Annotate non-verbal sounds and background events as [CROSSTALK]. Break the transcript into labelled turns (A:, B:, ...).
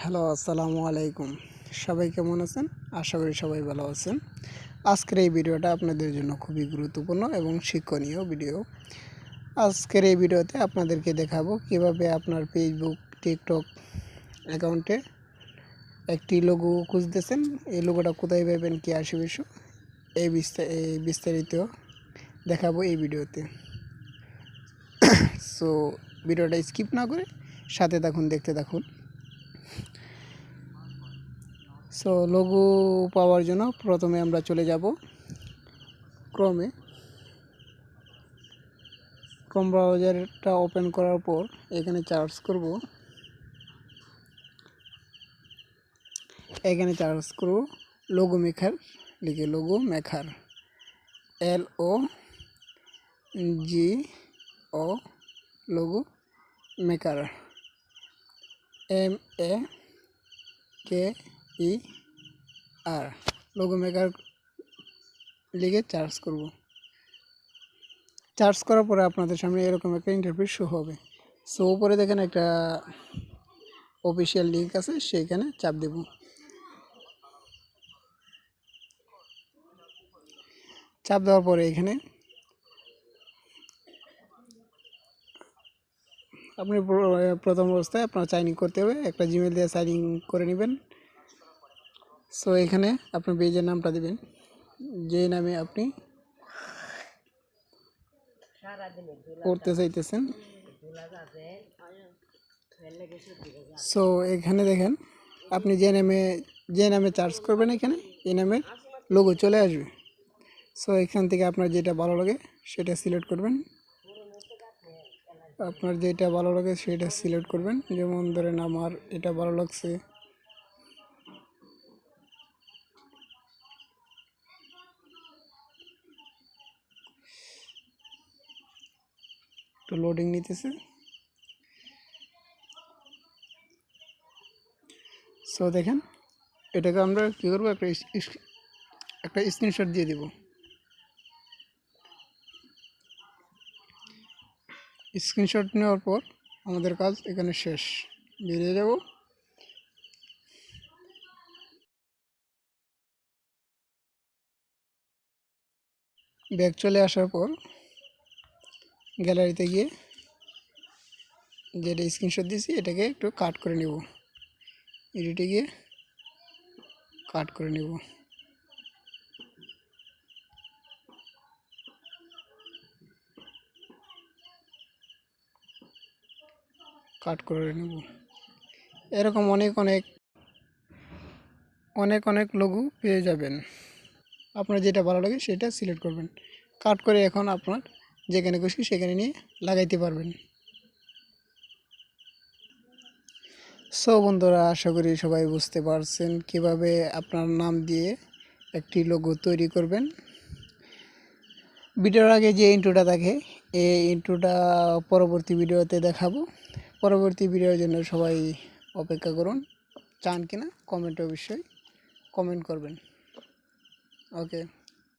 A: Hello, আসসালামু আলাইকুম। সবাই কেমন আছেন? আশা করি সবাই ভালো আছেন। আজকের এই ভিডিওটা আপনাদের জন্য খুবই গুরুত্বপূর্ণ এবং শিক্ষণীয় ভিডিও। আজকের এই ভিডিওতে আপনাদেরকে দেখাবো কীভাবে আপনার ফেসবুক টিকটক অ্যাকাউন্টে একটি লোগো খুঁজতেছেন। এই লোগোটা কোথায় পাবেন, কী আসে বিষয় এই বিস্তার এই বিস্তারিত দেখাবো এই ভিডিওতে। [COUGHS] সো ভিডিওটা স্কিপ না করে সাথে দেখুন দেখতে থাকুন। সো লোগো পাওয়ার জন্য প্রথমে আমরা চলে যাব ক্রমে। ক্রম ব্রাউজারটা ওপেন করার পর এখানে চার্জ করব। এখানে চার্জ করব লোগো মেকার লিখে logo maker L O G O logo maker M A K E R logo maker লিখে চার্জ করব। চার্জ করার পরে আপনাদের সামনে এরকম একটা ইন্টারভিউ শো হবে। সো উপরে দেখেন একটা অফিসিয়াল লিঙ্ক আছে, সেইখানে চাপ দেব। চাপ দেওয়ার পরে এখানে আপনি প্রথম অবস্থায় আপনার সাইন ইন করতে হবে, একটা জিমেল দিয়ে সাইন ইন করে নেবেন। সো এখানে আপনার পেজের নামটা দেবেন। যে নামে আপনি করতে চাইতেছেন। সো এখানে দেখেন, আপনি যে নামে যে নামে চার্জ করবেন এখানে, এই নামের লোগো চলে আসবে। সো এখান থেকে আপনার যেটা ভালো লাগে, সেটা সিলেক্ট করবেন। আপনার যেটা ভালো লাগে, সেটা সিলেক্ট করবেন। যেমন ধরেন, আমার এটা ভালো লাগছে। একটু লোডিং নিতেছে। সো দেখেন, এটাকে আমরা কী করব? একটা একটা স্ক্রিনশট দিয়ে দিব। স্ক্রিনশট নেওয়ার পর আমাদের কাজ এখানে শেষ। বেরিয়ে যাব। ব্যাগ চলে আসার পর গ্যালারিতে গিয়ে যেটা স্ক্রিনশট দিয়েছি, এটাকে একটু কাট করে নেব। এডিটে গিয়ে কাট করে নেব। কাট করে নেব। এরকম অনেক অনেক অনেক অনেক লঘু পেয়ে যাবেন। আপনার যেটা ভালো লাগে সেটা সিলেক্ট করবেন। কাট করে এখন আপনার যেখানে খুশি সেখানে নিয়ে লাগাইতে পারবেন। সো বন্ধুরা, আশা করি সবাই বুঝতে পারছেন কীভাবে আপনার নাম দিয়ে একটি লোগো তৈরি করবেন। ভিডিওর আগে যে ইন্ট্রোটা থাকে, এই ইন্ট্রোটা পরবর্তী ভিডিওতে দেখাবো। পরবর্তী ভিডিওর জন্য সবাই অপেক্ষা করুন। চান কিনা? কমেন্ট অবশ্যই কমেন্ট করবেন। ওকে